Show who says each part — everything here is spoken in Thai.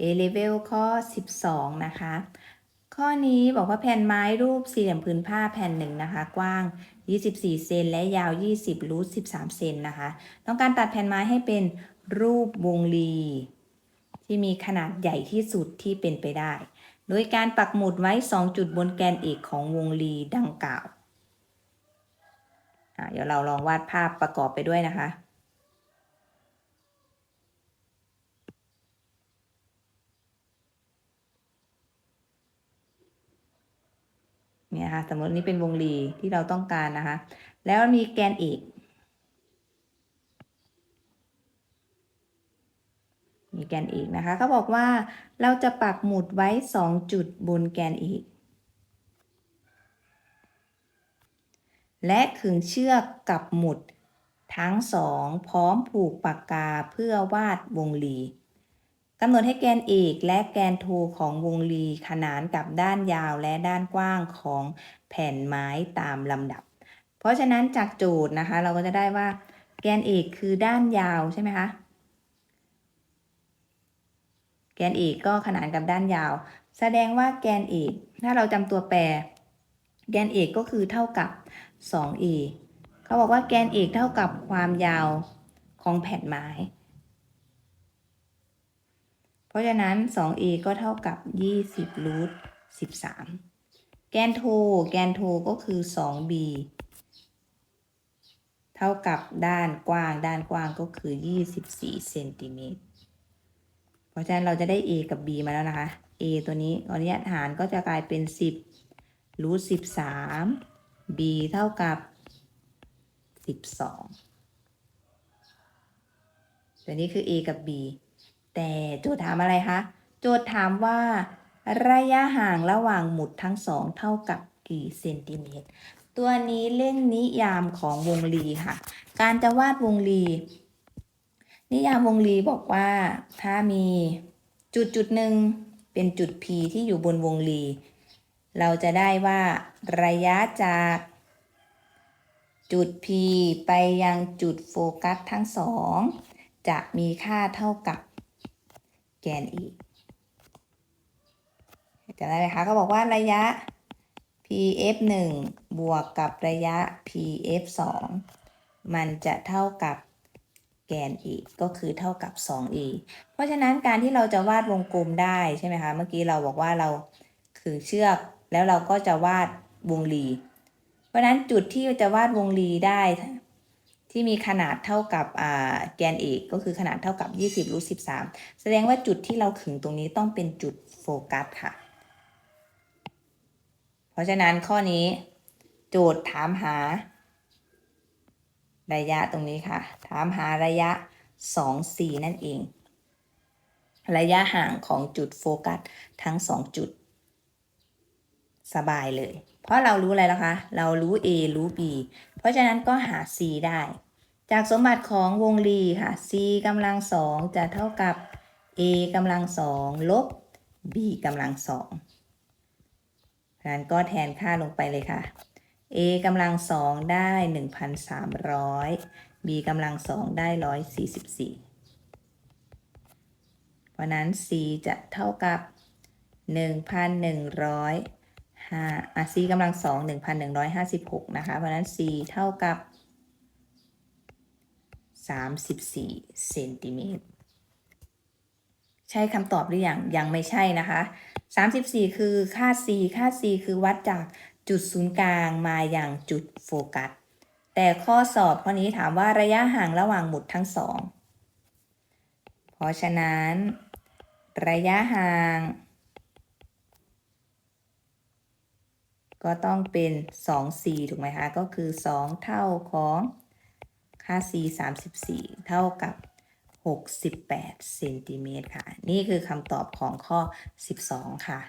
Speaker 1: A level ข้อ 12 นะคะ ข้อนี้บอกว่าแผ่นไม้รูปสี่เหลี่ยมผืนผ้าแผ่นหนึ่งนะคะ กว้าง 24 เซนและยาว 20รูท13 เซนนะคะ ต้องการตัดแผ่นไม้ให้เป็นรูปวงรี ที่มีขนาดใหญ่ที่สุดที่เป็นไปได้ โดยการปักหมุดไว้ 2 จุดบนแกนเอกของวงรีดังกล่าวเดี๋ยวเราลองวาดภาพประกอบไปด้วยนะคะ คะ สมมตินี้เป็นวงรีที่เราต้องการนะคะ แล้วมีแกนเอกมีแกนเอกนะคะเขาบอกว่าเราจะปักหมุดไว้ 2 จุดบนแกนเอกและขึงเชือกกับหมุดทั้งสองพร้อมผูกปากกาเพื่อวาดวงรี กำหนดให้แกนเอกและแกนโทของวงรีขนานกับด้านยาวและด้านกว้างของแผ่นไม้ตามลำดับ เพราะฉะนั้นจากโจทย์นะคะ เราก็จะได้ว่า แกนเอกคือด้านยาวใช่ไหมคะ แกนเอกก็ขนานกับด้านยาว แสดงว่าแกนเอกถ้าเราจำตัวแปร แกนเอกก็คือเท่ากับ 2a เขาบอกว่าแกนเอกเท่ากับความยาวของแผ่นไม้ เพราะฉะนั้น 2a ก็เท่ากับ 20รูท13 แกนโท แกนโทก็คือ 2b เท่ากับด้านกว้าง ด้านกว้างก็คือ 24เซนติเมตร เพราะฉะนั้นเราจะได้ a กับ b มาแล้วนะคะ a ตัวนี้อนนี้หารก็จะกลายเป็น 10รูท13 b เท่ากับ 12ตัวนี้คือ a กับ b แต่โจทย์ถามอะไรคะ โจทย์ถามว่า ระยะห่างระหว่างหมุดทั้งสองเท่ากับกี่เซนติเมตร ตัวนี้เล่นนิยามของวงรีค่ะ การจะวาดวงรี นิยามวงรีบอกว่าถ้ามีจุดจุดหนึ่งเป็นจุด P ที่อยู่บนวงรี เราจะได้ว่าระยะจากจุด P ไปยังจุดโฟกัสทั้งสอง จะมีค่าเท่ากับ แกน e จะได้ไหมคะก็บอกว่าระยะ pf 1บวกกับระยะ pf 2มันจะเท่ากับแกน e ก็คือเท่ากับ 2e เพราะฉะนั้นการที่เราจะวาดวงกลมได้ใช่ไหมคะ เมื่อกี้เราบอกว่าเราขึงเชือกแล้วเราก็จะวาดวงรี เพราะฉะนั้นจุดที่จะวาดวงรีได้ ที่มีขนาดเท่ากับแกนเอกก็คือขนาดเท่ากับ 20รูท13 แสดงว่าจุดที่เราขึงตรงนี้ต้องเป็นจุดโฟกัสค่ะ เพราะฉะนั้นข้อนี้ โจทย์ถามหา ระยะตรงนี้ค่ะ ถามหาระยะ 2 4 นั่นเอง ระยะห่างของจุดโฟกัสทั้ง 2 จุด สบายเลย เพราะเรารู้อะไรแล้วคะ เรารู้ A รู้ B เพราะฉะนั้นก็หา C ได้ จากสมบัติของวงรีค่ะ C กำลังสองจะเท่ากับ A กำลังสองลบ B กำลังสองนั้นก็แทนค่าลงไปเลยค่ะ A กำลังสองได้ 1,300 B กำลังสองได้ 144เพราะนั้น C จะเท่ากับ 1,100 ห้าอะ c กำลังสองหนึ่งพันหนึ่งร้อยห้าสิบหกนะคะ เพราะนั้น c เท่ากับสามสิบสี่เซนติเมตร ใช่คำตอบหรือยัง ยังไม่ใช่นะคะสามสิบสี่คือค่า c ค่า c คือวัดจากจุดศูนย์กลางมาอย่างจุดโฟกัส แต่ข้อสอบข้อนี้ถามว่าระยะห่างระหว่างหมุดทั้งสอง เพราะฉะนั้น ระยะห่าง ก็ต้องเป็น 2c ถูกไหมคะ ก็คือ 2 เท่าของค่า c 34 เท่ากับ 68เซนติเมตรค่ะ นี่คือคำตอบของข้อ 12 ค่ะ